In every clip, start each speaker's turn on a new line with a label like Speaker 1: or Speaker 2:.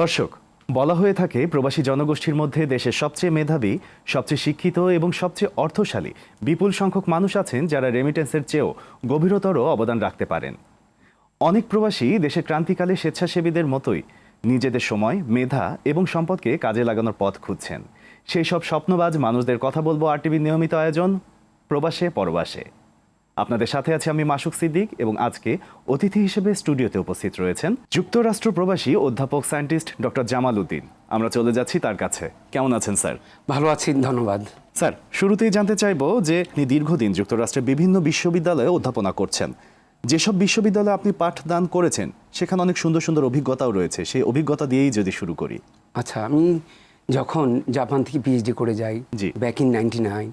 Speaker 1: দর্শক, বলা হয়ে থাকে প্রবাসী জনগোষ্ঠীর মধ্যে দেশের সবচেয়ে মেধাবী, সবচেয়ে শিক্ষিত এবং সবচেয়ে অর্থশালী বিপুল সংখ্যক মানুষ আছেন যারা রেমিটেন্সের চেয়েও গভীরতর অবদান রাখতে পারেন। অনেক প্রবাসী দেশের ক্রান্তিকালে স্বেচ্ছাসেবীদের মতোই নিজেদের সময়, মেধা এবং সম্পদকে কাজে লাগানোর পথ খুঁজছেন। সেই সব স্বপ্নবাজ মানুষদের কথা বলব আর টিভির নিয়মিত আয়োজন প্রবাসে পরবাসে। আপনাদের সাথে আছে আমি মাসুক সিদ্দিক এবং আজকে অতিথি হিসেবে স্টুডিওতে উপস্থিত রয়েছেন যুক্তরাষ্ট্র প্রবাসী অধ্যাপক সায়েন্টিস্ট ডক্টর জামাল উদ্দিন। আমরা চলে যাচ্ছি তার কাছে। কেমন আছেন স্যার?
Speaker 2: ভালো আছি ধন্যবাদ।
Speaker 1: স্যার শুরুতেই জানতে চাইব যে আপনি দীর্ঘদিন যুক্তরাষ্ট্রের বিভিন্ন বিশ্ববিদ্যালয়ে অধ্যাপনা করছেন। যেসব বিশ্ববিদ্যালয়ে আপনি পাঠদান করেছেন সেখানে অনেক সুন্দর সুন্দর অভিজ্ঞতাও রয়েছে। সেই অভিজ্ঞতা দিয়েই যদি শুরু করি।
Speaker 2: আচ্ছা আমি যখন জাপান থেকে পিএইচডি করে যাই। ব্যাক ইন নাইনটি নাইন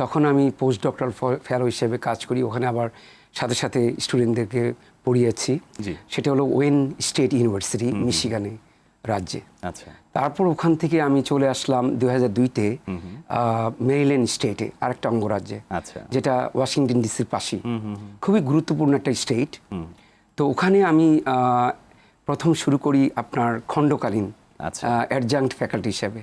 Speaker 2: তখন আমি পোস্ট ডক্টরাল ফেলো হিসেবে কাজ করি। ওখানে আবার সাথে সাথে স্টুডেন্টদেরকে পড়িয়েছি। সেটা হলো ওয়েন স্টেট ইউনিভার্সিটি মিশিগানে রাজ্যে।
Speaker 1: আচ্ছা।
Speaker 2: তারপর ওখান থেকে আমি চলে আসলাম দু হাজার দুইতে মেরিল্যান্ড স্টেটে আরেকটা অঙ্গরাজ্যে
Speaker 1: আচ্ছা।
Speaker 2: যেটা ওয়াশিংটন ডিসির পাশেই খুবই গুরুত্বপূর্ণ একটা স্টেট তো ওখানে আমি প্রথম শুরু করি আপনার খণ্ডকালীন। অ্যাডজাঙ্ক্ট ফ্যাকাল্টি হিসেবে।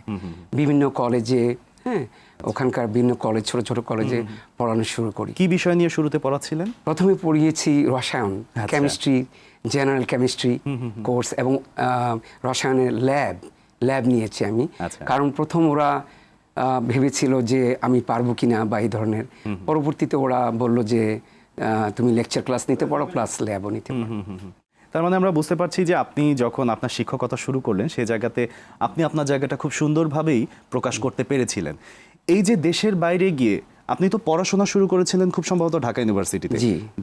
Speaker 2: বিভিন্ন কলেজে হ্যাঁ ওখানকার বিভিন্ন কলেজ ছোট ছোট কলেজে পড়ানো শুরু করি।
Speaker 1: কি বিষয় নিয়ে শুরুতে পড়াচ্ছিলেন?
Speaker 2: প্রথমে পড়িয়েছি রসায়ন
Speaker 1: আচ্ছা।
Speaker 2: কেমিস্ট্রি জেনারেল কেমিস্ট্রি কোর্স এবং রসায়নের ল্যাব ল্যাব নিয়েছি আমি।
Speaker 1: আচ্ছা।
Speaker 2: কারণ প্রথম ওরা ভেবেছিল যে আমি পারব কিনা বা এই ধরনের। পরবর্তীতে ওরা বলল যে তুমি লেকচার ক্লাস নিতে পারো প্লাস ল্যাবও নিতে পারো।
Speaker 1: তার মানে আমরা বুঝতে পারছি যে আপনি যখন আপনার শিক্ষকতা শুরু করলেন সেই জায়গাতে আপনি আপনার জায়গাটা খুব সুন্দরভাবেই প্রকাশ করতে পেরেছিলেন। এই যে দেশের বাইরে গিয়ে আপনি তো পড়াশোনা শুরু করেছিলেন খুব সম্ভবত ঢাকা ইউনিভার্সিটিতে।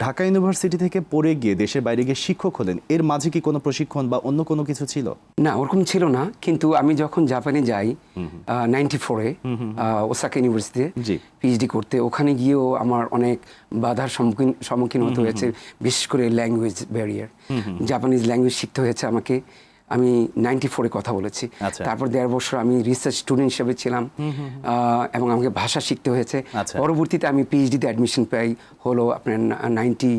Speaker 1: ঢাকা ইউনিভার্সিটি থেকে পড়ে গিয়ে দেশের বাইরে গিয়ে শিক্ষক হলেন এর মাঝে কি কোনো প্রশিক্ষণ বা অন্য কোনো কিছু ছিল?
Speaker 2: না ওরকম ছিল না কিন্তু আমি যখন জাপানে যাই নাইনটি ফোরে ওসাকা ইউনিভার্সিটিতে
Speaker 1: জি।
Speaker 2: পিএইচডি করতে ওখানে গিয়েও আমার অনেক বাধার সম্মুখীন সম্মুখীন হতে হয়েছে বিশেষ করে ল্যাঙ্গুয়েজ ব্যারিয়ার জাপানিজ ল্যাঙ্গুয়েজ শিখতে হয়েছে আমাকে। আমি নাইনটি ফোরে কথা বলেছি।
Speaker 1: আচ্ছা।
Speaker 2: তারপর দেড় বছর আমি রিসার্চ স্টুডেন্ট হিসেবে ছিলাম এবং আমাকে ভাষা শিখতে হয়েছে।
Speaker 1: আচ্ছা।
Speaker 2: পরবর্তীতে আমি পিএইচডিতে অ্যাডমিশন পাই হলো আপনার নাইনটি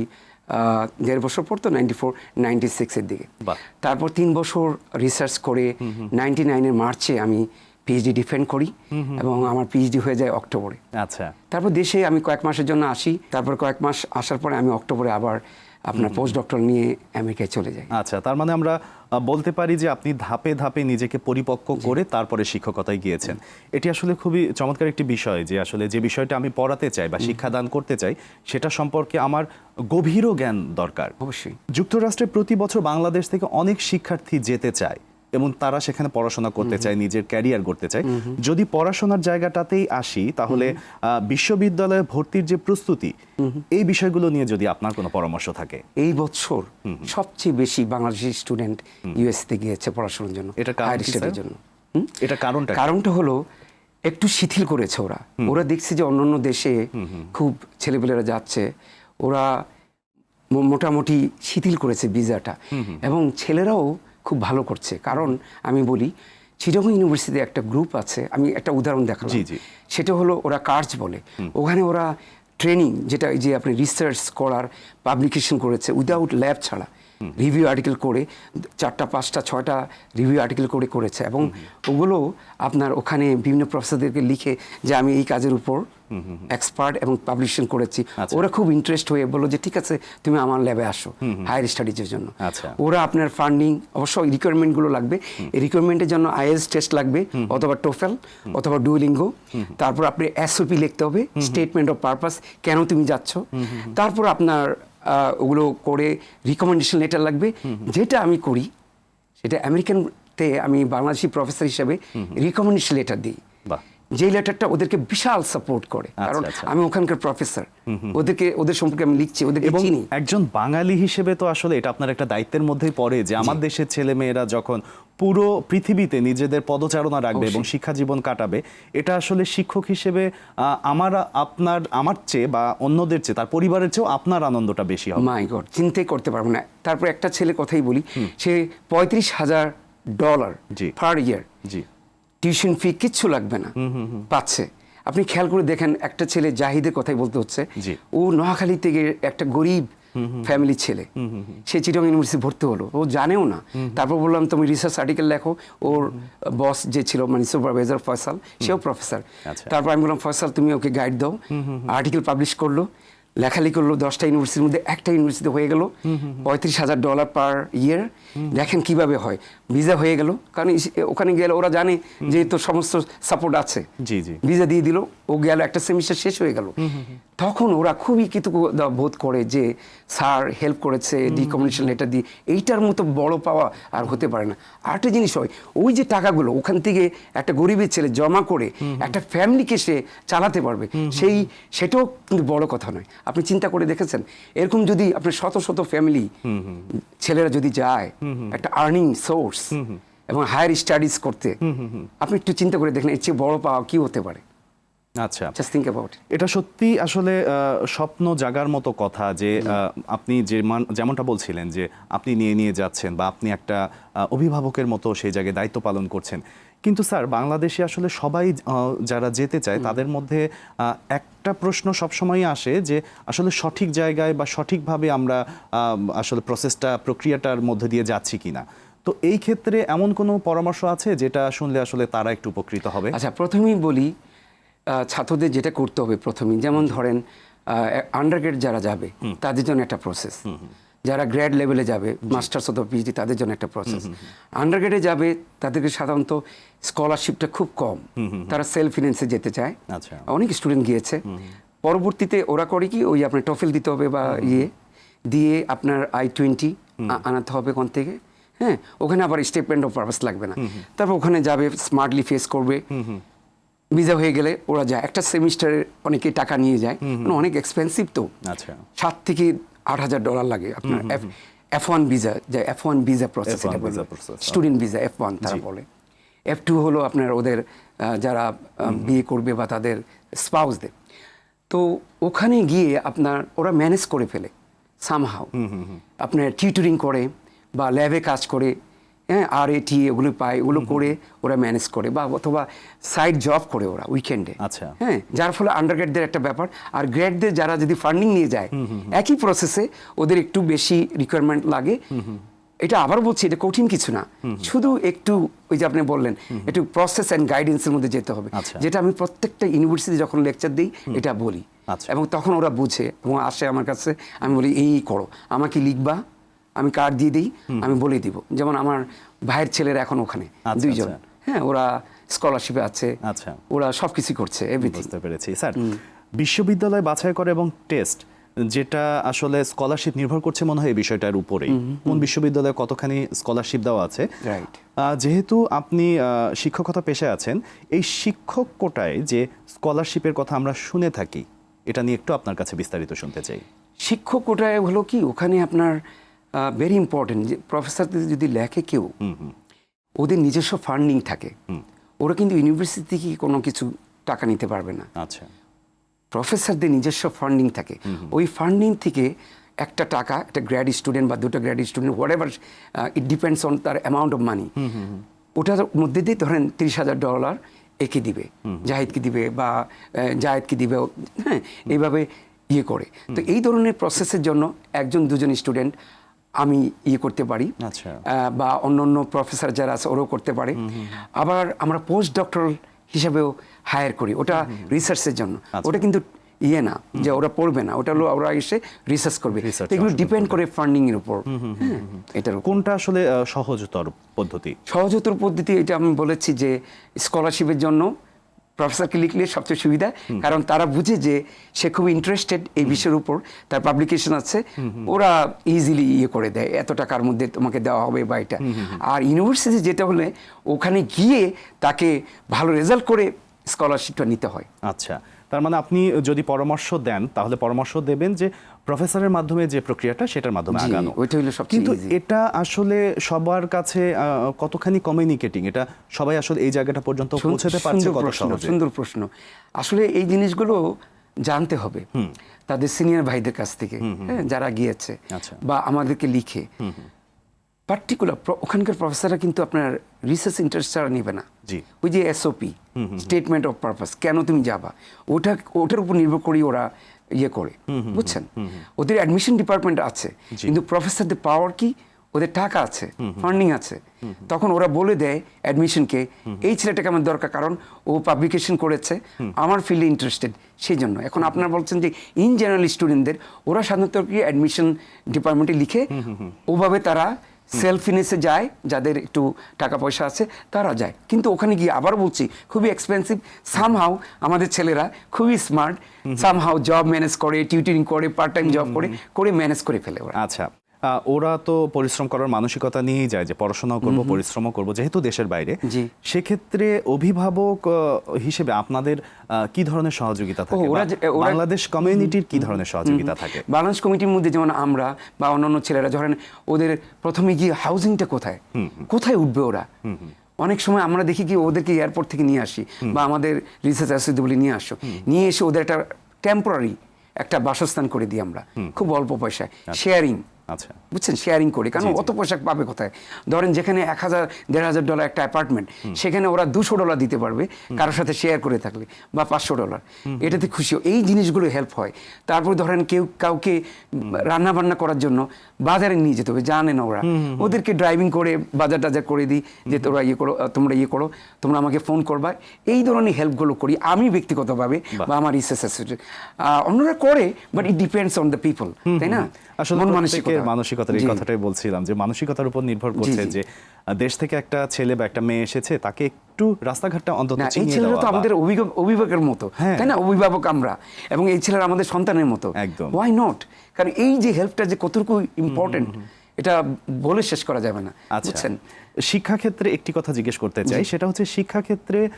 Speaker 2: দেড় বছর পর তো নাইনটি ফোর নাইনটি সিক্সের দিকে তারপর তিন বছর রিসার্চ করে নাইনটি নাইনের মার্চে আমি পিএইচডি ডিফেন্ড করি এবং আমার পিএইচডি হয়ে যায় অক্টোবরে।
Speaker 1: আচ্ছা।
Speaker 2: তারপর দেশে আমি কয়েক মাসের জন্য আসি। তারপর কয়েক মাস আসার পরে আমি অক্টোবরে আবার আপনার পোস্ট ডক্টর নিয়ে আমেরিকায় চলে যাই।
Speaker 1: আচ্ছা তার মানে আমরা বলতে পারি যে আপনি ধাপে ধাপে নিজেকে পরিপক্ক করে তারপরে শিক্ষকতায় গিয়েছেন। এটি আসলে খুবই চমৎকার একটি বিষয় যে আসলে যে বিষয়টা আমি পড়াতে চাই বা শিক্ষাদান করতে চাই সেটা সম্পর্কে আমার গভীরও জ্ঞান দরকার।
Speaker 2: অবশ্যই।
Speaker 1: যুক্তরাষ্ট্রে প্রতি বছর বাংলাদেশ থেকে অনেক শিক্ষার্থী যেতে চায়। এবং তারা সেখানে পড়াশোনা করতে চায় নিজের ক্যারিয়ার করতে চায়। যদি পড়াশোনার জায়গাটাতেই আসি তাহলে বিশ্ববিদ্যালয়ে ভর্তির যে প্রস্তুতি এই বিষয়গুলো নিয়ে যদি আপনার কোনো পরামর্শ থাকে।
Speaker 2: এই বছর সবচেয়ে বেশি বাংলাদেশি স্টুডেন্ট ইউএসতে গিয়েছে পড়াশোনার জন্য
Speaker 1: এটা
Speaker 2: হায়ার জন্য?
Speaker 1: এটা কারণটা
Speaker 2: কারণটা হলো একটু শিথিল করেছে ওরা। ওরা দেখছে যে অন্যান্য দেশে খুব ছেলেপেলেরা যাচ্ছে। ওরা মোটামুটি শিথিল করেছে ভিসাটা। এবং ছেলেরাও খুব ভালো করছে। কারণ আমি বলি চিটগং ইউনিভার্সিটিতে একটা গ্রুপ আছে আমি একটা উদাহরণ দেখালাম। সেটা হলো ওরা কার্জ বলে। ওখানে ওরা ট্রেনিং যেটা যে আপনি রিসার্চ করার পাবলিকেশন করেছে উইদাউট ল্যাব ছাড়া। রিভিউ আর্টিকেল করে চারটা পাঁচটা ছয়টা রিভিউ আর্টিকেল করে করেছে। এবং ওগুলো আপনার ওখানে বিভিন্ন প্রফেসরদেরকে লিখে যে আমি এই কাজের উপর এক্সপার্ট এবং পাবলিশন করেছি।
Speaker 1: আচ্ছা।
Speaker 2: ওরা খুব ইন্টারেস্ট হয়ে বলল যে ঠিক আছে তুমি আমার ল্যাবে আসো হায়ার স্টাডিজের জন্য।
Speaker 1: আচ্ছা।
Speaker 2: ওরা আপনার ফান্ডিং অবশ্য রিকোয়ারমেন্টগুলো লাগবে। এই রিকোয়ারমেন্টের জন্য আইএস টেস্ট লাগবে অথবা টোফেল অথবা ডুইলিঙ্গো তারপর আপনি এসওপি লিখতে হবে স্টেটমেন্ট অফ পারপাস কেন তুমি যাচ্ছ? তারপর আপনার ওগুলো করে রিকমেন্ডেশন লেটার লাগবে। যেটা আমি করি সেটা আমেরিকানতে আমি বাংলাদেশি প্রফেসর হিসাবে রিকমেন্ডেশন লেটার দিই। যে লেটারটা ওদেরকে বিশাল সাপোর্ট করে। কারণ
Speaker 1: আচ্ছা।
Speaker 2: আমি ওখানকার প্রফেসর ওদেরকে ওদের সম্পর্কে আমি লিখছি ওদেরকে
Speaker 1: এবং
Speaker 2: চিনি।
Speaker 1: একজন বাঙালি হিসেবে তো আসলে এটা আপনার একটা দায়িত্বের মধ্যেই পড়ে যে আমার দেশের ছেলে মেয়েরা যখন পুরো পৃথিবীতে নিজেদের পদচারণা রাখবে এবং শিক্ষা জীবন কাটাবে এটা আসলে শিক্ষক হিসেবে আমার আপনার আমার চেয়ে বা অন্যদের চেয়ে তার পরিবারের চেয়েও আপনার আনন্দটা বেশি হবে।
Speaker 2: মাই গড চিন্তাই করতে পারব না। তারপর একটা ছেলে কথাই বলি সে পঁয়ত্রিশ হাজার ডলার
Speaker 1: জি।
Speaker 2: পার ইয়ার
Speaker 1: জি।
Speaker 2: টিউশন ফি কিচ্ছু লাগবে না। পাচ্ছে। আপনি খেয়াল করে দেখেন একটা ছেলে জাহিদের কথাই বলতে হচ্ছে। ও নোয়াখালী থেকে একটা গরিব ফ্যামিলি ছেলে। সে চিটং ইউনিভার্সিটি ভর্তি হলো। ও জানেও না। তারপর বললাম তুমি রিসার্চ আর্টিকেল লেখো। ওর বস যে ছিল মানে সুপারভাইজার ফয়সাল সেও প্রফেসর
Speaker 1: আচ্ছা।
Speaker 2: তারপর আমি বললাম ফয়সাল তুমি ওকে গাইড দাও। আর্টিকেল পাবলিশ করল। লেখালেখি করল দশটা ইউনিভার্সিটির মধ্যে একটা ইউনিভার্সিটি হয়ে গেল। পঁয়ত্রিশ হাজার ডলার পার ইয়ার দেখেন কীভাবে হয়। ভিসা হয়ে গেল। কারণ ওখানে গেলে ওরা জানে যে তোর সমস্ত সাপোর্ট আছে। ভিসা দিয়ে দিল ও গেল একটা সেমিস্টার শেষ হয়ে গেল। তখন ওরা খুবই কৃতজ্ঞতা বোধ করে যে স্যার হেল্প করেছে ডিকমিউনিকেশন লেটার দিয়ে। এইটার মতো বড় পাওয়া আর হতে পারে না। আরেকটা জিনিস হয় ওই যে টাকাগুলো ওখান থেকে একটা গরিবের ছেলে জমা করে একটা ফ্যামিলিকে সে চালাতে পারবে সেই সেটাও কিন্তু বড় কথা নয়। আপনি চিন্তা করে দেখেছেন? এরকম যদি আপনার শত শত ফ্যামিলি ছেলেরা যদি যায় একটা আর্নিং সোর্স এবং হায়ার স্টাডিজ করতে আপনি একটু চিন্তা করে দেখেন এর চেয়ে বড় পাওয়া কি হতে পারে?
Speaker 1: আচ্ছা।
Speaker 2: জাস্ট থিঙ্ক অ্যাবাউট
Speaker 1: এটা সত্যি আসলে আহ, স্বপ্ন জাগার মতো কথা যে আহ, আপনি যে মান- যেমনটা বলছিলেন যে আপনি নিয়ে নিয়ে যাচ্ছেন বা আপনি একটা অভিভাবকের মতো সেই জায়গায় দায়িত্ব পালন করছেন। কিন্তু স্যার বাংলাদেশে আসলে সবাই আহ, যারা যেতে চায় তাদের মধ্যে আহ, একটা প্রশ্ন সবসময়ই আসে যে আসলে সঠিক জায়গায় বা সঠিকভাবে আমরা আহ, আসলে প্রসেসটা প্রক্রিয়াটার মধ্যে দিয়ে যাচ্ছি কিনা। তো এই ক্ষেত্রে এমন কোনো পরামর্শ আছে যেটা শুনলে আসলে তারা একটু উপকৃত হবে?
Speaker 2: আচ্ছা প্রথমেই বলি ছাত্রদের যেটা করতে হবে প্রথমেই যেমন ধরেন আন্ডারগ্রেড যারা যাবে তাদের জন্য একটা প্রসেস যারা গ্র্যাড লেভেলে যাবে মাস্টার্স অথবা পিএইচডি তাদের জন্য একটা প্রসেস আন্ডারগ্রেডে যাবে তাদেরকে সাধারণত স্কলারশিপটা খুব কম। তারা সেলফ ফিন্যান্সে যেতে চায়।
Speaker 1: আচ্ছা।
Speaker 2: অনেক স্টুডেন্ট গিয়েছে। পরবর্তীতে ওরা করে কি ওই আপনার টফেল দিতে হবে বা ইয়ে দিয়ে আপনার আই টোয়েন্টি আনাতে হবে কোন থেকে। হ্যাঁ ওখানে আবার স্টেটমেন্ট অফ পারপাস লাগবে না। তারপর ওখানে যাবে স্মার্টলি ফেস করবে। ভিসা হয়ে গেলে ওরা যায়। একটা সেমিস্টারে অনেকে টাকা নিয়ে যায়। মানে অনেক এক্সপেন্সিভ তো।
Speaker 1: আচ্ছা।
Speaker 2: সাত থেকে আট হাজার ডলার লাগে আপনার এফ এফ ওয়ান ভিসা যে এফ ওয়ান ভিসা প্রসেস এটা বলে। স্টুডেন্ট ভিসা এফ ওয়ান তারা বলে। এফ টু হলো আপনার ওদের যারা বিয়ে করবে বা তাদের স্পাউসদের তো ওখানে গিয়ে আপনার ওরা ম্যানেজ করে ফেলে। সামহাও আপনার টিউটরিং করে বা ল্যাবে কাজ করে। হ্যাঁ আর এটি এগুলো পায় ওগুলো করে ওরা ম্যানেজ করে বা অথবা সাইড জব করে ওরা উইকেন্ডে
Speaker 1: আচ্ছা।
Speaker 2: হ্যাঁ যার ফলে আন্ডারগ্রেডদের একটা ব্যাপার। আর গ্রেডদের যারা যদি ফান্ডিং নিয়ে যায় একই প্রসেসে ওদের একটু বেশি রিকোয়ারমেন্ট লাগে। এটা আবার বলছি এটা কঠিন কিছু না। শুধু একটু ওই যে আপনি বললেন একটু প্রসেস অ্যান্ড গাইডেন্সের মধ্যে যেতে হবে।
Speaker 1: আচ্ছা।
Speaker 2: যেটা আমি প্রত্যেকটা ইউনিভার্সিটি যখন লেকচার দিই এটা বলি।
Speaker 1: আচ্ছা।
Speaker 2: এবং তখন ওরা বুঝে এবং আসে আমার কাছে আমি বলি এই করো আমাকে লিখবা আমি কার্ড দিয়ে দিই আমি বলে দিব। যেমন আমার ভাইয়ের ছেলেরা এখন ওখানে
Speaker 1: আচ্ছা,
Speaker 2: দুইজন।
Speaker 1: আচ্ছা।
Speaker 2: হ্যাঁ ওরা স্কলারশিপে আছে
Speaker 1: আচ্ছা।
Speaker 2: ওরা সব কিছু করছে
Speaker 1: বুঝতে পেরেছি। স্যার বিশ্ববিদ্যালয় বাছাই করে এবং টেস্ট যেটা আসলে স্কলারশিপ নির্ভর করছে মনে হয় এই বিষয়টার উপরেই। কোন বিশ্ববিদ্যালয়ে কতখানি স্কলারশিপ দেওয়া আছে। যেহেতু আপনি শিক্ষকতা পেশায় আছেন এই শিক্ষক কোটায় যে স্কলারশিপের কথা আমরা শুনে থাকি এটা নিয়ে একটু আপনার কাছে বিস্তারিত শুনতে চাই।
Speaker 2: শিক্ষক কোটায় হলো কি? ওখানে আপনার ভেরি ইম্পর্টেন্ট যে প্রফেসরদের যদি লেখে কেউ ওদের নিজস্ব ফান্ডিং থাকে ওরা কিন্তু ইউনিভার্সিটি থেকে কোনো কিছু টাকা নিতে পারবে না।
Speaker 1: আচ্ছা।
Speaker 2: প্রফেসরদের নিজস্ব ফান্ডিং থাকে। ওই ফান্ডিং থেকে একটা টাকা একটা গ্র্যাড স্টুডেন্ট বা দুটো grad student what it depends on তার অ্যামাউন্ট অফ মানি ওটার মধ্যে দিয়ে ধরেন তিরিশ হাজার ডলার একে দিবে জাহিদকে দিবে বা আহ, জায়েদকে দিবে হ্যাঁ এইভাবে ইয়ে করে। তো এই ধরনের প্রসেসের জন্য একজন দুজন স্টুডেন্ট আমি ইয়ে করতে পারি।
Speaker 1: আচ্ছা।
Speaker 2: বা অন্য অন্য প্রফেসর যারা আছে ওরাও করতে পারে। আবার আমরা পোস্ট ডক্টরাল হিসাবেও হায়ার করি। ওটা রিসার্চের জন্য।
Speaker 1: আচ্ছা।
Speaker 2: ওটা কিন্তু ইয়ে না যে ওরা পড়বে না। ওটা হলো ওরা এসে রিসার্চ করবে। এগুলো ডিপেন্ড করে ফান্ডিং এর উপর হ্যাঁ, এটার
Speaker 1: কোনটা আসলে সহজতর পদ্ধতি?
Speaker 2: সহজতর পদ্ধতি এটা আমি বলেছি যে স্কলারশিপের জন্য প্রফেসরকে লিখলে সবচেয়ে সুবিধা কারণ তারা বুঝে যে সে খুব ইন্টারেস্টেড এই বিষয়ের উপর। তার পাবলিকেশন আছে। ওরা ইজিলি ইয়ে করে দেয় এত টাকার মধ্যে তোমাকে দেওয়া হবে বা এটা। আর ইউনিভার্সিটি যেটা হলে ওখানে গিয়ে তাকে ভালো রেজাল্ট করে স্কলারশিপটা নিতে হয়।
Speaker 1: আচ্ছা। তার মানে আপনি যদি পরামর্শ দেন তাহলে পরামর্শ দেবেন যে প্রফেসরের মাধ্যমে যে প্রক্রিয়াটা সেটার মাধ্যমে আগানো।
Speaker 2: ওইটা হলো সবচেয়ে
Speaker 1: কিন্তু এটা আসলে সবার কাছে কতখানি কমিউনিকেটিং এটা সবাই আসলে এই জায়গাটা পর্যন্ত পৌঁছাতে পারছে কত সহজে?
Speaker 2: সুন্দর প্রশ্ন। আসলে এই জিনিসগুলো জানতে হবে তাদের সিনিয়র ভাইদের কাছ থেকে হ্যাঁ, যারা গিয়েছে
Speaker 1: আচ্ছা।
Speaker 2: বা আমাদেরকে লিখে। পার্টিকুলার ওখানকার প্রফেসররা কিন্তু আপনার রিসার্চ ইন্টারেস্ট ছাড়া নেবে না।
Speaker 1: জি।
Speaker 2: ওই যে এসওপি স্টেটমেন্ট অফ পারপাস কেন তুমি যাবা? ওটা ওটার উপর নির্ভর করি ওরা ইয়ে করে বুঝছেন? ওদের অ্যাডমিশন ডিপার্টমেন্ট আছে কিন্তু প্রফেসরদের পাওয়ার কি? ওদের টাকা আছে ফান্ডিং আছে। তখন ওরা বলে দেয় অ্যাডমিশনকে এই ছেলেটাকে আমার দরকার কারণ ও পাবলিকেশন করেছে আমার ফিল্ডে ইন্টারেস্টেড সেই জন্য। এখন আপনারা বলছেন যে ইন জেনারেল স্টুডেন্টদের ওরা সাধারণত কি অ্যাডমিশন ডিপার্টমেন্টে লিখে ওভাবে তারা সেলফ ফিনেসে যায় যাদের একটু টাকা পয়সা আছে তারা যায়। কিন্তু ওখানে গিয়ে আবার বলছি খুবই এক্সপেন্সিভ সামহাও আমাদের ছেলেরা খুবই স্মার্ট সামহাও জব ম্যানেজ করে টিউটরিং করে পার্ট টাইম জব করে করে ম্যানেজ করে ফেলে ওরা।
Speaker 1: আচ্ছা। ওরা তো পরিশ্রম করার মানসিকতা নিয়েই যায় যে পড়াশোনাও করব পরিশ্রমও করব যেহেতু দেশের বাইরে। সেক্ষেত্রে অভিভাবক হিসেবে আপনাদের কি ধরনের সহযোগিতা থাকে? বাংলাদেশ কমিউনিটির কি ধরনের সহযোগিতা থাকে?
Speaker 2: বাংলাদেশ কমিটির মধ্যে যেমন আমরা বা অন্যান্য ছেলেরা ধরেন ওদের প্রথমে গিয়ে হাউজিংটা কোথায়? কোথায় উঠবে ওরা? অনেক সময় আমরা দেখি কি ওদেরকে এয়ারপোর্ট থেকে নিয়ে আসি বা আমাদের রিসার্চ অ্যাসোসিয়েট বলে নিয়ে আসো। নিয়ে এসে ওদের একটা টেম্পোরারি একটা বাসস্থান করে দিই আমরা। খুব অল্প পয়সায়। শেয়ারিং
Speaker 1: আচ্ছা।
Speaker 2: বুঝছেন? শেয়ারিং করে। কারণ অত পয়সা পাবে কোথায়? ধরেন যেখানে এক হাজার দেড় হাজার ডলার একটা অ্যাপার্টমেন্ট সেখানে ওরা দুশো ডলার দিতে পারবে কারোর সাথে শেয়ার করে থাকলে বা পাঁচশো ডলার এটাতে খুশি এই জিনিসগুলো হেল্প হয়। তারপর ধরেন কেউ কাউকে রান্না বান্না করার জন্য বাজারে নিয়ে যেতে হবে জানে না ওরা। ওদেরকে ড্রাইভিং করে বাজার টাজার করে দিই যে তোরা ইয়ে করো তোমরা ইয়ে করো তোমরা আমাকে ফোন করবা। এই ধরনের হেল্পগুলো করি আমি ব্যক্তিগতভাবে বা আমার ইসেস অন্যরা করে but it depends on the people তাই না?
Speaker 1: আসলে
Speaker 2: মন
Speaker 1: প্রত্যেকের মানসিকতার এই কথাটাই বলছিলাম যে মানসিকতার উপর নির্ভর করছে যে দেশ থেকে একটা ছেলে বা একটা মেয়ে এসেছে তাকে একটু রাস্তাঘাটটা অন্তত
Speaker 2: এই ছেলেরা তো আমাদের অভিভাবকের মতো
Speaker 1: হ্যাঁ।
Speaker 2: তাই না? অভিভাবক আমরা। এবং এই ছেলেরা আমাদের সন্তানের মতো।
Speaker 1: একদম।
Speaker 2: ওয়াই নট কারণ এই যে হেল্পটা যে কতটুকু ইম্পর্টেন্ট এটা বলে শেষ করা যাবে না
Speaker 1: আচ্ছা।
Speaker 2: বুঝছেন?
Speaker 1: শিক্ষাক্ষেত্রে একটি কথা জিজ্ঞেস করতে চাই সেটা হচ্ছে শিক্ষাক্ষেত্রে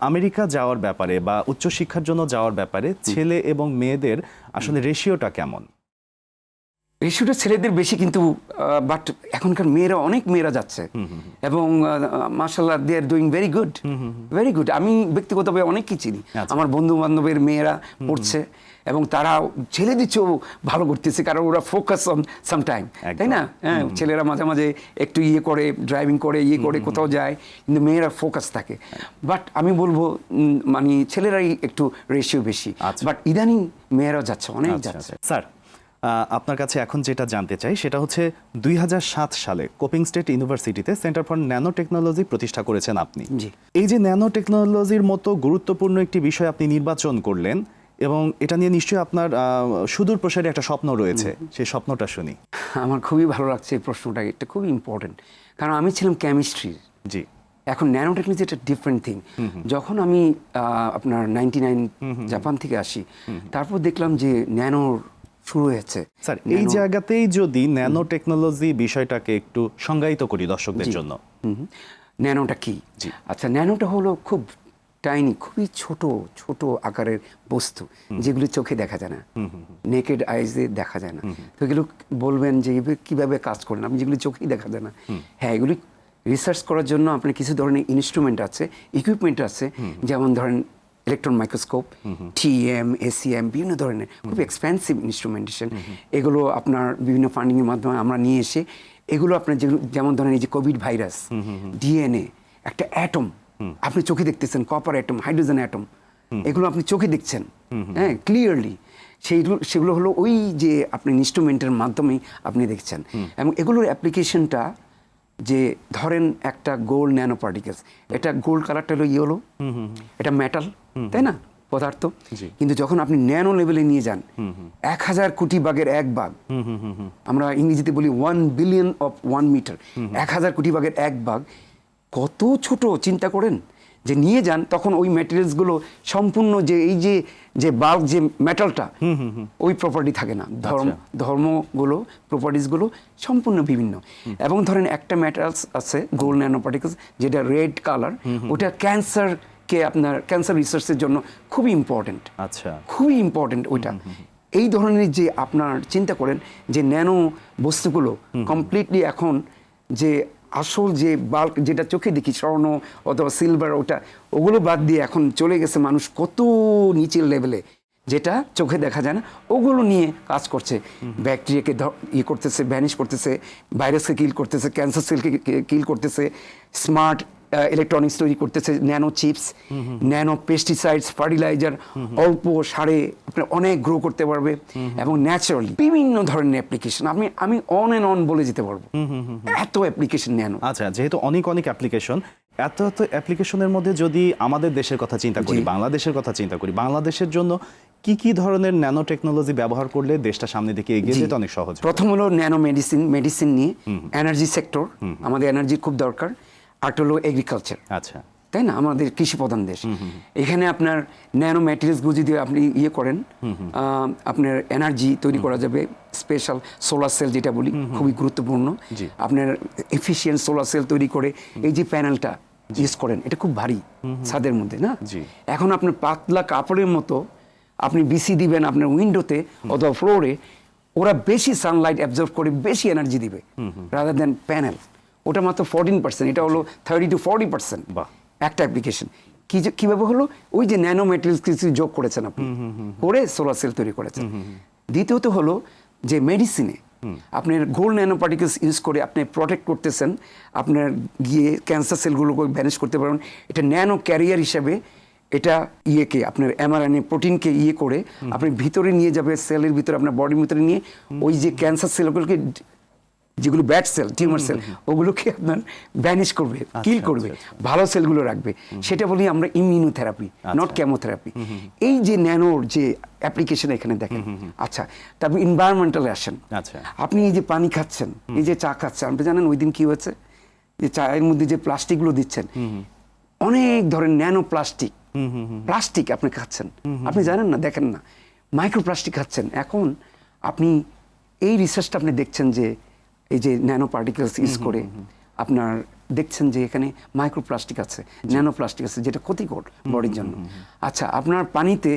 Speaker 1: আমেরিকা যাওয়ার ব্যাপারে বা উচ্চশিক্ষার জন্য যাওয়ার ব্যাপারে ছেলে এবং মেয়েদের আসলে রেশিওটা কেমন?
Speaker 2: রেশিওটা ছেলেদের বেশি কিন্তু বাট এখনকার মেয়েরা অনেক মেয়েরা যাচ্ছে। এবং মার্শাল্লাহ they are doing very good very good আমি ব্যক্তিগতভাবে অনেক চিনি।
Speaker 1: আচ্ছা।
Speaker 2: আমার বন্ধু বান্ধবের মেয়েরা পড়ছে এবং তারা ছেলেদের চেয়েও ভালো করতেছে কারণ ওরা ফোকাস অন সাম টাইম তাই না? হ্যাঁ ছেলেরা মাঝে মাঝে একটু ইয়ে করে ড্রাইভিং করে ইয়ে করে কোথাও যায় কিন্তু মেয়েরা ফোকাস থাকে। বাট আমি বলব মানে ছেলেরাই একটু রেশিও বেশি।
Speaker 1: আচ্ছা।
Speaker 2: বাট ইদানিং মেয়েরাও যাচ্ছে অনেক
Speaker 1: আচ্ছা,
Speaker 2: যাচ্ছে।
Speaker 1: আচ্ছা। স্যার আপনার কাছে এখন যেটা জানতে চাই সেটা হচ্ছে দুই হাজার সাত সালে কোপিং স্টেট ইউনিভার্সিটিতে সেন্টার ফর ন্যানো টেকনোলজি প্রতিষ্ঠা করেছেন আপনি।
Speaker 2: জি।
Speaker 1: এই যে ন্যানো টেকনোলজির মতো গুরুত্বপূর্ণ একটি বিষয় আপনি নির্বাচন করলেন এবং এটা নিয়ে নিশ্চয়ই আপনার সুদূর প্রসারী একটা স্বপ্ন রয়েছে। সেই স্বপ্নটা শুনি।
Speaker 2: আমার খুবই ভালো লাগছে এই প্রশ্নটা এটা খুবই ইম্পর্টেন্ট কারণ আমি ছিলাম কেমিস্ট্রির
Speaker 1: জি।
Speaker 2: এখন ন্যানো টেকনোলজি একটা ডিফারেন্ট থিং যখন আমি আপনার নাইনটি নাইন জাপান থেকে আসি তারপর দেখলাম যে ন্যানোর শুরু হয়েছে।
Speaker 1: স্যার এই জায়গাতেই যদি ন্যানো টেকনোলজি বিষয়টাকে একটু সংজ্ঞায়িত করি দর্শকদের জন্য।
Speaker 2: ন্যানোটা কি? আচ্ছা ন্যানোটা হলো খুব টাইনি খুবই ছোট ছোট আকারের বস্তু যেগুলি চোখে দেখা যায় না। নেকেড আইজে দেখা যায় না। তো এগুলো বলবেন যে কীভাবে কাজ করেন? আপনি যেগুলি চোখেই দেখা যায় না। হ্যাঁ এগুলি রিসার্চ করার জন্য আপনার কিছু ধরনের ইনস্ট্রুমেন্ট আছে ইকুইপমেন্ট আছে। যেমন ধরেন ইলেকট্রন মাইক্রোস্কোপ টিএম এসিএম বিভিন্ন ধরনের খুব এক্সপেন্সিভ ইনস্ট্রুমেন্টেশন এগুলো আপনার বিভিন্ন ফান্ডিংয়ের মাধ্যমে আমরা নিয়ে এসে এগুলো আপনার যেগুলো যেমন ধরেন এই যে কোভিড ভাইরাস ডিএনএ একটা অ্যাটম আপনি চোখে দেখতেছেন কপার অ্যাটম হাইড্রোজেন অ্যাটম এগুলো আপনি চোখে দেখছেন হ্যাঁ ক্লিয়ারলি সেইগুলো সেগুলো হলো ওই যে আপনি ইনস্ট্রুমেন্টের মাধ্যমেই আপনি দেখছেন। এবং এগুলোর অ্যাপ্লিকেশনটা যে ধরেন একটা গোল্ড ন্যানো পার্টিকেলস এটা গোল্ড কালারটা হলো ইয়েলো এটা মেটাল তাই না? পদার্থ। কিন্তু যখন আপনি ন্যানো লেভেলে নিয়ে যান এক হাজার কোটি বাগের এক বাগ আমরা ইংরেজিতে বলি one billion of one meter এক হাজার কোটি বাগের এক বাগ কত ছোট চিন্তা করেন? যে নিয়ে যান তখন ওই ম্যাটেরিয়ালসগুলো সম্পূর্ণ যে এই যে যে বাল্ক যে মেটালটা ওই প্রপার্টি থাকে না। ধর্ম ধর্মগুলো প্রপার্টিসগুলো সম্পূর্ণ বিভিন্ন। এবং ধরেন একটা ম্যাটেরিয়ালস আছে গোল্ড ন্যানো পার্টিকেলস যেটা রেড কালার ওটা ক্যান্সারকে আপনার ক্যান্সার রিসার্চের জন্য খুবই ইম্পর্টেন্ট
Speaker 1: আচ্ছা।
Speaker 2: খুবই ইম্পর্টেন্ট ওইটা। এই ধরনের যে আপনার চিন্তা করেন যে ন্যানো বস্তুগুলো কমপ্লিটলি এখন যে আসল যে বাল্ক যেটা চোখে দেখি স্বর্ণ অথবা সিলভার ওটা ওগুলো বাদ দিয়ে এখন চলে গেছে মানুষ কত নিচের লেভেলে যেটা চোখে দেখা যায় না ওগুলো নিয়ে কাজ করছে। ব্যাকটেরিয়াকে ইয়ে করতেছে ভ্যানিশ করতেছে ভাইরাসকে কিল করতেছে ক্যান্সার সেলকে কিল করতেছে স্মার্ট ইলেকট্রনিক্স তৈরি করতেছে nano chips nano pesticides fertilizer অল্প সারে আপনি অনেক গ্রো করতে পারবে এবং ন্যাচারালি বিভিন্ন ধরনের অ্যাপ্লিকেশন আমি আমি অন অ্যান্ড অন বলে যেতে পারব। এত অ্যাপ্লিকেশন ন্যানো
Speaker 1: আচ্ছা যেহেতু অনেক অনেক অ্যাপ্লিকেশন এত এত অ্যাপ্লিকেশনের মধ্যে যদি আমাদের দেশের কথা চিন্তা করি বাংলাদেশের কথা চিন্তা করি বাংলাদেশের জন্য কি কি ধরনের ন্যানো টেকনোলজি ব্যবহার করলে দেশটা সামনের দিকে এগিয়ে যেতে অনেক সহজ
Speaker 2: প্রথম হলো ন্যানো মেডিসিন মেডিসিন নিয়ে এনার্জি সেক্টর আমাদের এনার্জি খুব দরকার। আর হলো এগ্রিকালচার
Speaker 1: আচ্ছা।
Speaker 2: তাই না? আমাদের কৃষি প্রধান দেশ এখানে আপনার ন্যানো ম্যাটেরিয়ালসগুলো যদি আপনি ইয়ে করেন আপনার এনার্জি তৈরি করা যাবে। স্পেশাল সোলার সেল যেটা বলি খুবই গুরুত্বপূর্ণ। আপনার এফিসিয়েন্ট সোলার সেল তৈরি করে এই যে প্যানেলটা ইউজ করেন এটা খুব ভারী ছাদের মধ্যে না? এখন আপনার পাতলা কাপড়ের মতো আপনি বিসি দিবেন আপনার উইন্ডোতে অথবা ফ্লোরে ওরা বেশি সানলাইট অ্যাবজর্ভ করে বেশি এনার্জি দিবে রাদার দেন প্যানেল ওটা মাত্র ফোরটিন পার্সেন্ট এটা হলো থার্টি টু ফোরটি পার্সেন্ট
Speaker 1: বাহ।
Speaker 2: একটা অ্যাপ্লিকেশন কি যে- কীভাবে হলো? ওই যে ন্যানো মেটেরিয়ালস কিছু যোগ করেছেন আপনি। করে সোলার সেল তৈরি করেছেন। দ্বিতীয়ত হলো যে মেডিসিনে আপনার গোল্ড ন্যানো পার্টিকেলস ইউজ করে আপনি প্রোটেক্ট করতেছেন আপনার গিয়ে ক্যান্সার সেলগুলোকে ব্যানিশ করতে পারবেন। এটা ন্যানো ক্যারিয়ার হিসাবে এটা ইয়েকে আপনার এমআরএনএ প্রোটিনকে ইয়ে করে আপনি ভিতরে নিয়ে যাবে সেলের ভিতরে আপনার বডির ভিতরে নিয়ে ওই যে ক্যান্সার সেলগুলোকে যেগুলো ব্যাড সেল টিউমার সেল ওগুলোকে আপনার ব্যানিশ করবে কিল
Speaker 1: আচ্ছা,
Speaker 2: করবে
Speaker 1: আচ্ছা,
Speaker 2: ভালো সেলগুলো রাখবে। সেটা বলি আমরা ইমিউনোথেরাপি নট কেমোথেরাপি এই যে ন্যানোর যে অ্যাপ্লিকেশন এখানে দেখেন আচ্ছা তারপর এনভায়রনমেন্টালে আসেন
Speaker 1: আচ্ছা।
Speaker 2: আপনি এই যে পানি খাচ্ছেন এই যে চা খাচ্ছেন আপনি জানেন ওই দিন কি হয়েছে? যে চায়ের মধ্যে যে প্লাস্টিকগুলো দিচ্ছেন অনেক ধরনের ন্যানো প্লাস্টিক প্লাস্টিক আপনি খাচ্ছেন। আপনি জানেন না দেখেন না। মাইক্রোপ্লাস্টিক খাচ্ছেন। এখন আপনি এই রিসার্চটা আপনি দেখছেন যে এই যে ন্যানো পার্টিকেলস ইউজ করে আপনার দেখছেন যে এখানে মাইক্রোপ্লাস্টিক আছে ন্যানো প্লাস্টিক আছে যেটা ক্ষতিকর বডির জন্য। আচ্ছা আপনার পানিতে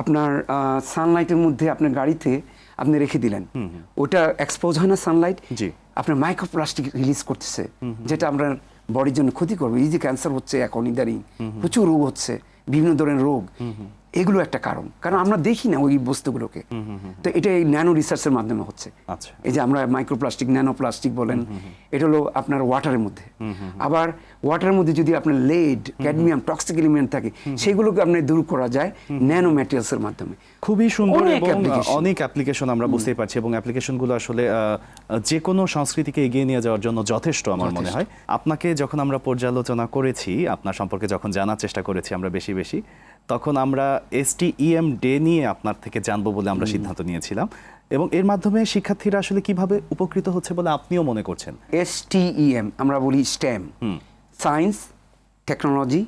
Speaker 2: আপনার সানলাইটের মধ্যে আপনার গাড়িতে আপনি রেখে দিলেন। ওটা এক্সপোজ হয় না সানলাইট। আপনার মাইক্রোপ্লাস্টিক রিলিজ করতেছে যেটা আপনার বডির জন্য ক্ষতি করবে এই যে ক্যান্সার হচ্ছে এখন ইদারিং প্রচুর রোগ হচ্ছে বিভিন্ন ধরনের রোগ। এগুলো একটা কারণ। কারণ আমরা দেখি না ওই বস্তুগুলোকে। তো এটা এই ন্যানো রিসার্চের মাধ্যমে হচ্ছে।
Speaker 1: আচ্ছা।
Speaker 2: এই যে আমরা মাইক্রোপ্লাস্টিক ন্যানো প্লাস্টিক বলেন এটা হলো আপনার ওয়াটারের মধ্যে। আবার ওয়াটারের মধ্যে যদি আপনার লেড ক্যাডমিয়াম টক্সিক এলিমেন্ট থাকে সেগুলোকে আপনি দূর করা যায় ন্যানো ম্যাটেরিয়ালসের মাধ্যমে।
Speaker 1: খুবই সুন্দর
Speaker 2: অনেক
Speaker 1: এবং অনেক অ্যাপ্লিকেশন আমরা বুঝতেই পারছি এবং অ্যাপ্লিকেশনগুলো আসলে যে কোনো সংস্কৃতিকে এগিয়ে নিয়ে যাওয়ার জন্য যথেষ্ট আমার মনে হয়। আপনাকে যখন আমরা পর্যালোচনা করেছি আপনার সম্পর্কে যখন জানার চেষ্টা করেছি আমরা বেশি বেশি তখন আমরা এসটিইএম ডে নিয়ে আপনার থেকে জানব বলে আমরা সিদ্ধান্ত নিয়েছিলাম। এবং এর মাধ্যমে শিক্ষার্থীরা আসলে কীভাবে উপকৃত হচ্ছে বলে আপনিও মনে করছেন?
Speaker 2: এসটিইএম আমরা বলি STEM science technology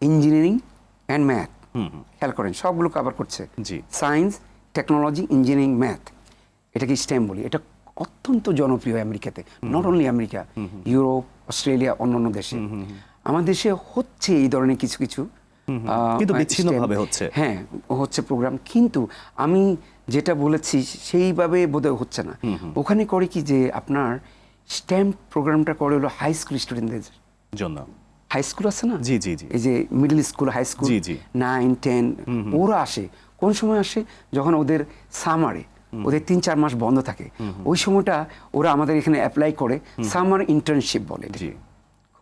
Speaker 2: engineering and math খেয়াল করেন সবগুলো কভার করছে।
Speaker 1: জি।
Speaker 2: সায়েন্স টেকনোলজি ইঞ্জিনিয়ারিং ম্যাথ এটাকে স্টেম বলি। এটা অত্যন্ত জনপ্রিয় আমেরিকাতে। Not only America Europe Australia অন্যান্য দেশে। আমার দেশে হচ্ছে এই ধরনের কিছু কিছু
Speaker 1: কিন্তু বিচ্ছিন্নভাবে হচ্ছে।
Speaker 2: হ্যাঁ হচ্ছে প্রোগ্রাম কিন্তু আমি যেটা বলেছি সেইভাবে বোধহয় হচ্ছে না। ওখানে করে কি যে আপনার স্ট্যাম্প প্রোগ্রামটা করে হলো হাই স্কুল স্টুডেন্টদের
Speaker 1: জন্য।
Speaker 2: হাই স্কুল আছে না?
Speaker 1: জি, জি, জি।
Speaker 2: এই যে মিডল স্কুল হাই স্কুল
Speaker 1: জি, জি।
Speaker 2: নাইন টেন ওরা আসে। কোন সময় আসে? যখন ওদের সামারে ওদের তিন চার মাস বন্ধ থাকে। ওই সময়টা ওরা আমাদের এখানে অ্যাপ্লাই করে সামার ইন্টার্নশিপ বলে।
Speaker 1: জি।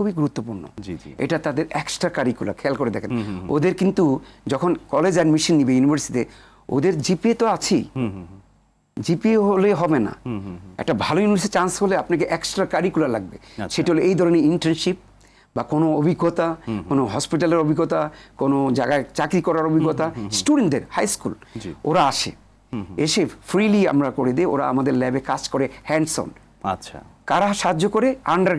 Speaker 2: খুবই গুরুত্বপূর্ণ। এটা তাদের এক্সট্রা কারিকুলার খেয়াল করে দেখেন। ওদের কিন্তু যখন কলেজ অ্যাডমিশন নিবে ইউনিভার্সিটিতে ওদের জিপিএ তো আছেই। জিপিএ হলে হবে না। একটা ভালো ইউনিভার্সিটি চান্স হলে আপনাকে এক্সট্রা কারিকুলার লাগবে।
Speaker 1: আচ্ছা।
Speaker 2: সেটা হলো এই ধরনের ইন্টার্নশিপ বা কোনো অভিজ্ঞতা কোনো হসপিটালের অভিজ্ঞতা কোনো জায়গায় চাকরি করার অভিজ্ঞতা স্টুডেন্টদের হাই স্কুল ওরা আসে। এসে ফ্রিলি আমরা করে দিই ওরা আমাদের ল্যাবে কাজ করে হ্যান্ডস অন
Speaker 1: আচ্ছা।
Speaker 2: কারা সাহায্য করে? আন্ডার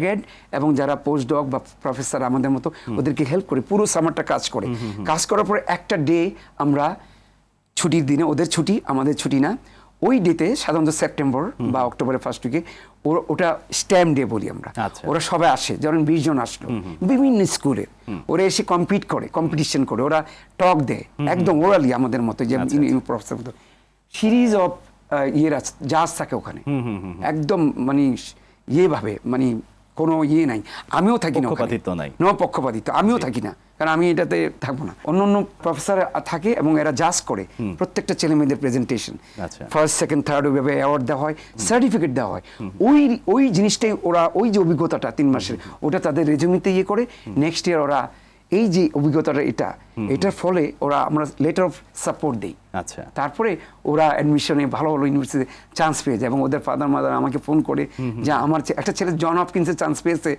Speaker 2: এবং যারা পোস্ট ডক বা প্রফেসর আমাদের মতো ওদেরকে হেল্প করে পুরো সামারটা কাজ করে। কাজ করার পরে একটা ডে আমরা ছুটির দিনে ওদের ছুটি আমাদের ছুটি না ওই ডেতে সাধারণত সেপ্টেম্বর বা অক্টোবরের ফার্স্ট উইকে ওটা স্ট্যাম্প ডে বলি আমরা।
Speaker 1: আচ্ছা।
Speaker 2: ওরা সবাই আসে যেমন বিশ জন আসলো। বিভিন্ন স্কুলে ওরা এসে কম্পিট করে কম্পিটিশন করে ওরা টক দেয় একদম ওরালি আমাদের মতো যে প্রফেসর সিরিজ অফ ইয়ের আছে জাজ থাকে ওখানে। একদম মানে ইয়ে ভাবে মানে কোনো ইয়ে নাই। আমিও থাকি না।
Speaker 1: পক্ষপাতিত্ব নাই।
Speaker 2: ন পক্ষপাতিত্ব। আমিও থাকি না। কারণ আমি এটাতে থাকব না। অন্য অন্য প্রফেসর থাকে এবং এরা জাজ করে প্রত্যেকটা ছেলে মেয়েদের প্রেজেন্টেশন। ফার্স্ট সেকেন্ড থার্ড ওইভাবে অ্যাওয়ার্ড দেওয়া হয় সার্টিফিকেট দেওয়া হয়। ওই ওই জিনিসটাই ওরা ওই যে অভিজ্ঞতাটা তিন মাসের ওটা তাদের রেজুমিতে ইয়ে করে নেক্সট ইয়ার ওরা এই যে অভিজ্ঞতাটা এটা এটার ফলে ওরা আমরা লেটার অফ সাপোর্ট দিই।
Speaker 1: আচ্ছা।
Speaker 2: তারপরে ওরা অ্যাডমিশনে ভালো ভালো ইউনিভার্সিটিতে চান্স পেয়ে যায় এবং ওদের ফাদার মাদার আমাকে ফোন করে যে আমার একটা ছেলে জন হপকিন্সের চান্স পেয়েছে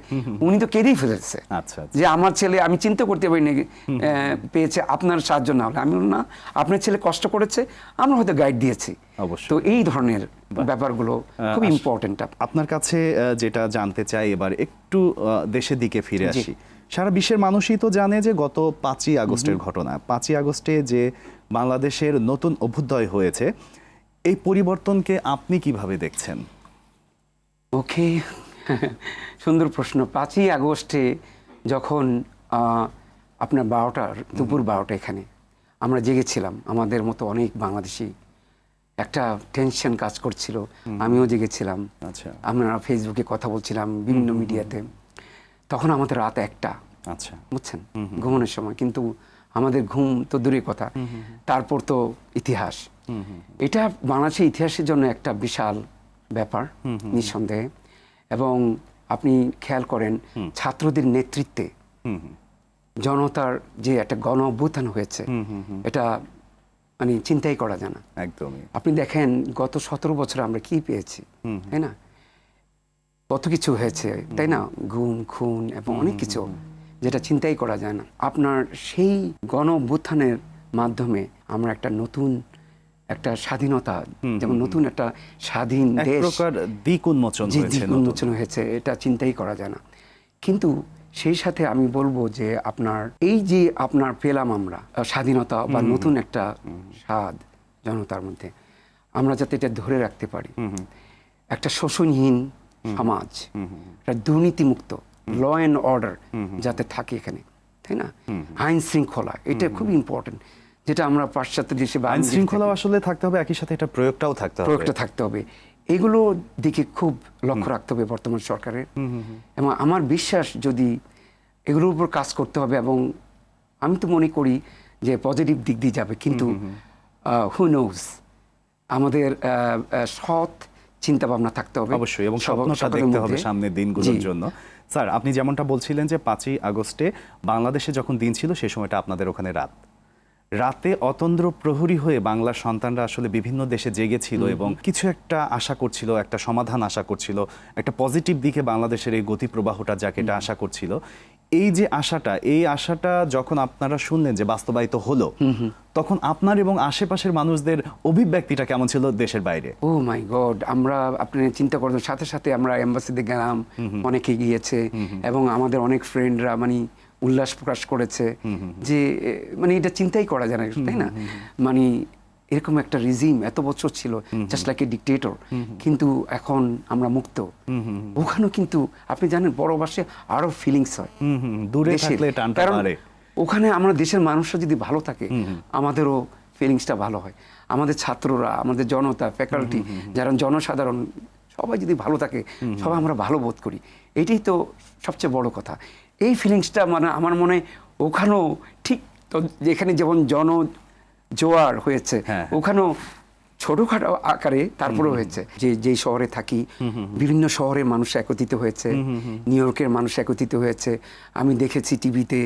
Speaker 2: উনি তো কেঁদেই ফেলেছে।
Speaker 1: আচ্ছা, আচ্ছা।
Speaker 2: যে আমার ছেলে আমি চিন্তা করতে পারি না পেয়েছে আপনার সাহায্য না হলে। আমি না আপনার ছেলে কষ্ট করেছে আমরা হয়তো গাইড দিয়েছি। তো এই ধরনের ব্যাপারগুলো খুব ইম্পর্টেন্ট
Speaker 1: আপনার কাছে যেটা জানতে চাই এবার একটু দেশের দিকে ফিরে আসি। সারা বিশ্বের মানুষই তো জানে যে গত পাঁচই আগস্টের ঘটনা। পাঁচই আগস্টে যে বাংলাদেশের নতুন অভ্যুদয় হয়েছে এই পরিবর্তনকে আপনি কীভাবে দেখছেন?
Speaker 2: ওকে সুন্দর প্রশ্ন। পাঁচই আগস্টে যখন আপনার বারোটার দুপুর বারোটা এখানে আমরা জেগেছিলাম। আমাদের মতো অনেক বাংলাদেশি একটা টেনশন কাজ করছিল। আমিও জেগেছিলাম।
Speaker 1: আচ্ছা।
Speaker 2: আমরা ফেসবুকে কথা বলছিলাম বিভিন্ন মিডিয়াতে। তখন আমাদের রাত একটা।
Speaker 1: আচ্ছা।
Speaker 2: বুঝছেন? ঘুমানোর সময়। কিন্তু আমাদের ঘুম তো দূরের কথা। তারপর তো ইতিহাস। এটা বাংলাদেশের ইতিহাসের জন্য একটা বিশাল ব্যাপার নিঃসন্দেহে। এবং আপনি খেয়াল করেন ছাত্রদের নেতৃত্বে জনতার যে একটা গণ অভ্যুত্থান হয়েছে এটা মানে চিন্তাই করা যায় না।
Speaker 1: একদমই।
Speaker 2: আপনি দেখেন গত সতেরো বছর আমরা কি পেয়েছি? তাই না? কত কিছু হয়েছে তাই না? গুম খুন এবং অনেক কিছু যেটা চিন্তাই করা যায় না। আপনার সেই গণ মাধ্যমে আমরা একটা নতুন একটা স্বাধীনতা যেমন নতুন একটা স্বাধীন দেশ
Speaker 1: দিক উন্মোচন
Speaker 2: উন্মোচন হয়েছে এটা চিন্তাই করা যায় না। কিন্তু সেই সাথে আমি বলব যে আপনার এই যে আপনার পেলাম আমরা স্বাধীনতা বা নতুন একটা স্বাদ জনতার মধ্যে আমরা যাতে এটা ধরে রাখতে পারি। একটা শোষণহীন সমাজ। একটা দুর্নীতিমুক্ত ল অ্যান্ড অর্ডার যাতে থাকে এখানে তাই না? আইন শৃঙ্খলা এটা খুব ইম্পর্টেন্ট যেটা আমরা পাশ্চাত্য দেশে বা
Speaker 1: আইন শৃঙ্খলা আসলে থাকতে হবে একই সাথে এটা প্রয়োগটাও থাকতে হবে।
Speaker 2: প্রয়োগটা থাকতে হবে। এগুলো দিকে খুব লক্ষ্য রাখতে হবে বর্তমান সরকারের। এবং আমার বিশ্বাস যদি এগুলোর উপর কাজ করতে হবে এবং আমি তো মনে করি যে পজিটিভ দিক দিয়ে যাবে কিন্তু হু নোজ আমাদের সৎ চিন্তা ভাবনা থাকতে হবে।
Speaker 1: অবশ্যই এবং স্বপ্নটা দেখতে হবে সামনের দিনগুলোর জন্য। স্যার আপনি যেমনটা বলছিলেন যে পাঁচই আগস্টে বাংলাদেশে যখন দিন ছিল সেই সময়টা আপনাদের ওখানে রাত। রাতে অতন্দ্র প্রহরী হয়ে বাংলার সন্তানরা আসলে বিভিন্ন দেশে জেগেছিল এবং কিছু একটা আশা করছিল একটা সমাধান আশা করছিল একটা পজিটিভ দিকে বাংলাদেশের এই গতি প্রবাহটা যাকে এটা আশা করছিল। এই যে আশাটা এই আশাটা যখন আপনারা শুনলেন যে বাস্তবায়িত হলো তখন আপনার এবং আশেপাশের মানুষদের অভিব্যক্তিটা কেমন ছিল দেশের বাইরে?
Speaker 2: ও মাই গড আমরা আপনি চিন্তা করবেন সাথে সাথে আমরা এম্বাসিতে গেলাম অনেকে গিয়েছে এবং আমাদের অনেক ফ্রেন্ডরা মানে উল্লাস প্রকাশ করেছে যে মানে এটা চিন্তাই করা যায় না তাই না? মানে এরকম একটা রিজিম এত বছর ছিল জাস্ট লাইক এ ডিকটেটর কিন্তু এখন আমরা মুক্ত। ওখানেও কিন্তু আপনি জানেন বড় বাসে আরও ফিলিংস হয়।
Speaker 1: দূরে থাকলে টানটা বাড়ে।
Speaker 2: ওখানে আমরা দেশের মানুষরা যদি ভালো থাকে আমাদেরও ফিলিংসটা ভালো হয়। আমাদের ছাত্ররা আমাদের জনতা ফ্যাকাল্টি যারা জনসাধারণ সবাই যদি ভালো থাকে সবাই আমরা ভালো বোধ করি। এটাই তো সবচেয়ে বড় কথা। এই ফিলিংসটা মানে আমার মনে ওখানেও ঠিক তো যেখানে যেমন জন জোয়ার হয়েছে।
Speaker 1: হ্যাঁ।
Speaker 2: ওখানেও ছোটখাটো আকারে তারপরে হয়েছে। যে যেই শহরে থাকি বিভিন্ন শহরের মানুষ একত্রিত হয়েছে। নিউ ইয়র্কের মানুষ একত্রিত হয়েছে। আমি দেখেছি টিভিতে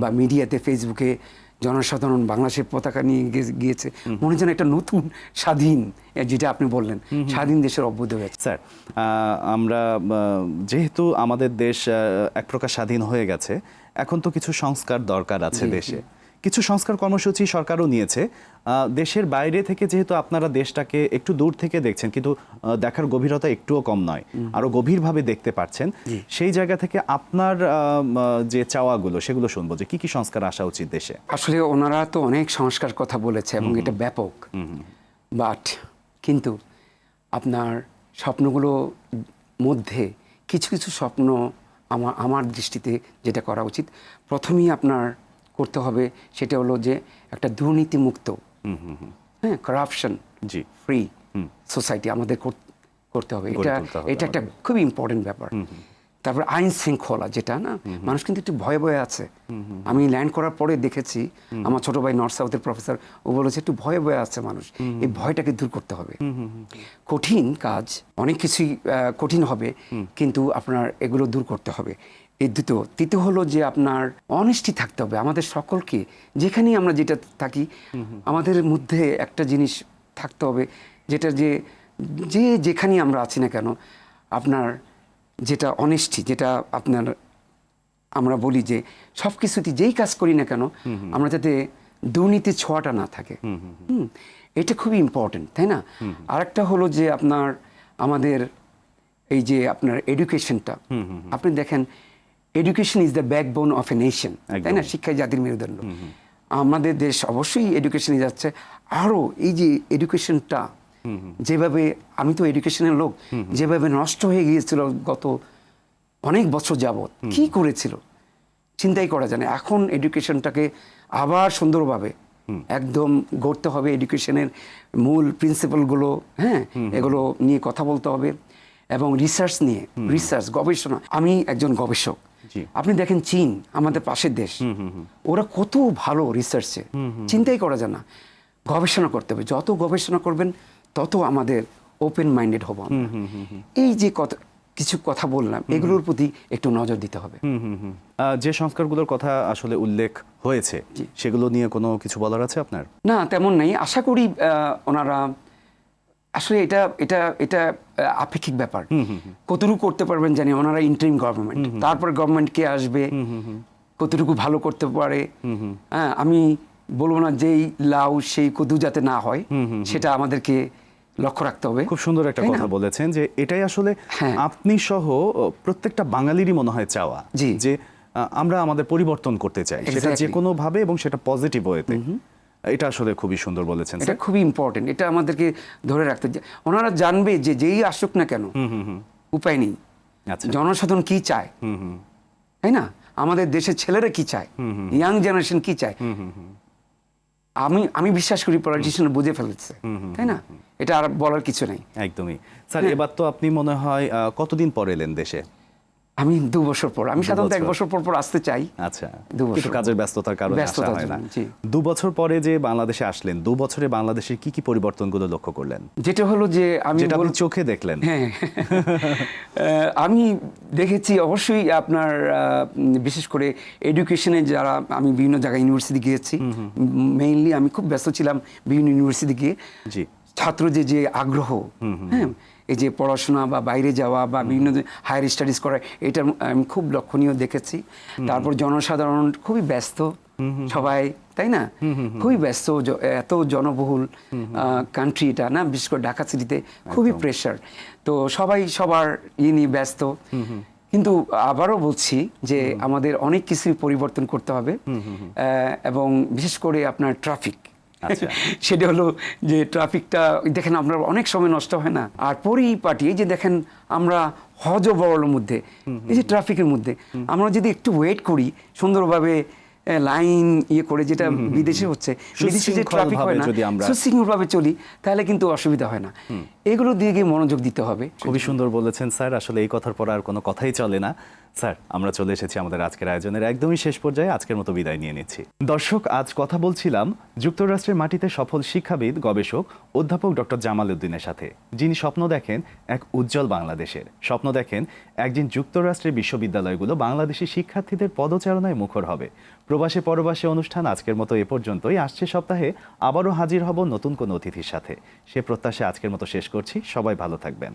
Speaker 2: বা মিডিয়াতে ফেসবুকে জনসাধারণ বাংলাদেশের পতাকা নিয়ে গিয়েছে। মনে যেন একটা নতুন স্বাধীন যেটা আপনি বললেন স্বাধীন দেশের অভ্যুদয় হয়েছে।
Speaker 1: স্যার আমরা যেহেতু আমাদের দেশ এক প্রকার স্বাধীন হয়ে গেছে এখন তো কিছু সংস্কার দরকার আছে দেশে। কিছু সংস্কার কর্মসূচি সরকারও নিয়েছে। দেশের বাইরে থেকে যেহেতু আপনারা দেশটাকে একটু দূর থেকে দেখছেন কিন্তু দেখার গভীরতা একটুও কম নয়। আরও গভীরভাবে দেখতে পাচ্ছেন। সেই জায়গা থেকে আপনার যে চাওয়াগুলো সেগুলো শুনব যে কি কি সংস্কার আসা উচিত দেশে?
Speaker 2: আসলে ওনারা তো অনেক সংস্কার কথা বলেছে এবং এটা ব্যাপক। বাট কিন্তু আপনার স্বপ্নগুলো মধ্যে কিছু কিছু স্বপ্ন আমার আমার দৃষ্টিতে যেটা করা উচিত। প্রথমেই আপনার করতে হবে সেটা হলো যে একটা দুর্নীতিমুক্ত হ্যাঁ করাপশন
Speaker 1: জি।
Speaker 2: ফ্রি সোসাইটি আমাদের করতে হবে। এটা এটা একটা খুবই ইম্পর্টেন্ট ব্যাপার। তারপর আইন শৃঙ্খলা যেটা না মানুষ কিন্তু একটু ভয়ে ভয়ে আছে। আমি ল্যান্ড করার পরে দেখেছি আমার ছোট ভাই নর্থ সাউথের প্রফেসর ও বলেছে একটু ভয়ে ভয়ে আছে মানুষ। এই ভয়টাকে দূর করতে হবে। কঠিন কাজ অনেক কিছুই কঠিন হবে কিন্তু আপনার এগুলো দূর করতে হবে। এই দ্বিতীয় তৃতীয় হলো যে আপনার অনেস্টি থাকতে হবে আমাদের সকলকে। যেখানেই আমরা যেটা থাকি আমাদের মধ্যে একটা জিনিস থাকতে হবে যেটা যে যে যেখানেই আমরা আছি না কেন আপনার যেটা অনেস্টি যেটা আপনার আমরা বলি যে সব কিছুতে যেই কাজ করি না কেন আমরা যাতে দুর্নীতির ছোঁয়াটা না থাকে। হুম, এটা খুবই ইম্পর্টেন্ট তাই না? আরেকটা হলো যে আপনার আমাদের এই যে আপনার এডুকেশনটা আপনি দেখেন education is the backbone of a nation তাই না। শিক্ষাই জাতির মেরুদণ্ড। আমাদের দেশ অবশ্যই এডুকেশনে যাচ্ছে। আরও এই যে এডুকেশনটা যেভাবে আমি তো এডুকেশনের লোক যেভাবে নষ্ট হয়ে গিয়েছিল গত অনেক বছর যাবৎ কি করেছিল? চিন্তাই করা যায় না। এখন এডুকেশনটাকে আবার সুন্দরভাবে একদম গড়তে হবে। এডুকেশনের মূল প্রিন্সিপালগুলো হ্যাঁ এগুলো নিয়ে কথা বলতে হবে এবং রিসার্চ নিয়ে রিসার্চ গবেষণা। আমি একজন গবেষক। আপনি দেখেন চীন আমাদের পাশের দেশ। ওরা কত ভালো রিসার্চে চিন্তাই করা যায় না। গবেষণা করতে হবে। যত গবেষণা করবেন তত আমাদের ওপেন মাইন্ডেড হব আমরা। এই যে কথা কিছু কথা বললাম এগুলোর প্রতি একটু নজর দিতে হবে।
Speaker 1: যে সংস্কারগুলোর কথা আসলে উল্লেখ হয়েছে সেগুলো নিয়ে কোনো কিছু বলার আছে আপনার?
Speaker 2: না তেমন নেই। আশা করি ওনারা আসলে এটা এটা এটা আপেক্ষিক ব্যাপার। কতটুকু করতে পারবেন জানি ওনারা ইন্টারিম গভর্নমেন্ট তারপর গভর্নমেন্ট কে আসবে কতটুকু ভালো করতে পারে। হ্যাঁ আমি বলব না যেই লাউ সেই কদু যাতে না হয় সেটা আমাদেরকে লক্ষ্য রাখতে হবে।
Speaker 1: খুব সুন্দর একটা কথা বলেছেন যে এটাই আসলে
Speaker 2: হ্যাঁ।
Speaker 1: আপনি সহ প্রত্যেকটা বাঙালিরই মনে হয় চাওয়া
Speaker 2: জি।
Speaker 1: যে আমরা আমাদের পরিবর্তন করতে চাই। সেটা. যে কোনো ভাবে এবং সেটা পজিটিভ ওয়েতে এটা আসলে খুবই সুন্দর বলেছেন
Speaker 2: এটা খুবই ইম্পর্টেন্ট এটা আমাদেরকে ধরে রাখতে ওনারা জানবে যে যেই আসুক না কেন উপায় নেই।
Speaker 1: আচ্ছা।
Speaker 2: জনসাধারণ কি চায়? তাই না? আমাদের দেশের ছেলেরা কি চায়? ইয়াং জেনারেশন কি চায়? আমি আমি বিশ্বাস করি পলিটিশিয়ান বুঝে ফেলেছে তাই না? এটা আর বলার কিছু নেই।
Speaker 1: একদমই। স্যার
Speaker 2: হ্যাঁ।
Speaker 1: এবার তো আপনি মনে হয় কতদিন পর এলেন দেশে?
Speaker 2: আমি দু বছর পর আমি সাধারণত এক
Speaker 1: বছর।
Speaker 2: পর পর আসতে চাই।
Speaker 1: আচ্ছা
Speaker 2: দু বছর।
Speaker 1: কাজের ব্যস্ততার কারণে আসা হয় না। দু বছর পরে যে বাংলাদেশে আসলেন দু বছরে বাংলাদেশের কি কি পরিবর্তনগুলো লক্ষ্য করলেন?
Speaker 2: যেটা হলো যে আমি
Speaker 1: যেটা আপনি চোখে দেখলেন।
Speaker 2: হ্যাঁ। আমি দেখেছি অবশ্যই আপনার বিশেষ করে এডুকেশনে যারা আমি বিভিন্ন জায়গায় ইউনিভার্সিটি গিয়েছি মেইনলি আমি খুব ব্যস্ত ছিলাম বিভিন্ন ইউনিভার্সিটি গিয়ে।
Speaker 1: জি।
Speaker 2: ছাত্র যে যে আগ্রহ হ্যাঁ এই যে পড়াশোনা বা বাইরে যাওয়া বা বিভিন্ন হায়ার স্টাডিজ করা এটা আমি খুব লক্ষণীয় দেখেছি। তারপর জনসাধারণ খুবই ব্যস্ত সবাই তাই না? খুবই ব্যস্ত এত জনবহুল কান্ট্রি এটা না? বিশেষ করে ঢাকা সিটিতে খুবই প্রেশার তো সবাই সবার ইয়ে নিয়ে ব্যস্ত। কিন্তু আবারও বলছি যে আমাদের অনেক কিছুই পরিবর্তন করতে হবে। এবং বিশেষ করে আপনার ট্রাফিক। সেটা হলো যে ট্রাফিকটা দেখেন আপনার অনেক সময় নষ্ট হয় না? আর পরিপাটি এই যে দেখেন আমরা হজ বড়ের মধ্যে এই যে ট্রাফিকের মধ্যে আমরা যদি একটু ওয়েট করি সুন্দরভাবে লাইন ইয়ে করে যেটা বিদেশে হচ্ছে বিদেশে যে ট্রাফিক হয় না সুশৃঙ্খলভাবে চলি তাহলে কিন্তু অসুবিধা হয় না। এগুলো দিয়ে গিয়ে মনোযোগ দিতে হবে।
Speaker 1: খুবই সুন্দর বলেছেন স্যার আসলে এই কথার পর আর কোনো কথাই চলে না। স্যার, আমরা চলে এসেছি আমাদের আজকের আয়োজনের একদমই শেষ পর্যায়ে আজকের মতো বিদায় নিয়ে নিচ্ছি। দর্শক, আজ কথা বলছিলাম যুক্তরাষ্ট্রের মাটিতে সফল শিক্ষাবিদ, গবেষক, অধ্যাপক ডক্টর জামাল উদ্দিনের সাথে, যিনি স্বপ্ন দেখেন এক উজ্জ্বল বাংলাদেশের। স্বপ্ন দেখেন একদিন যুক্তরাষ্ট্রের বিশ্ববিদ্যালয়গুলো বাংলাদেশি শিক্ষার্থীদের পদচারণায় মুখর হবে। প্রবাসে পরবাসে অনুষ্ঠান আজকের মতো এ পর্যন্তই। আসছে সপ্তাহে আবারও হাজির হব নতুন কোনো অতিথির সাথে। সে প্রত্যাশা আজকের মতো শেষ করছি। সবাই ভালো থাকবেন।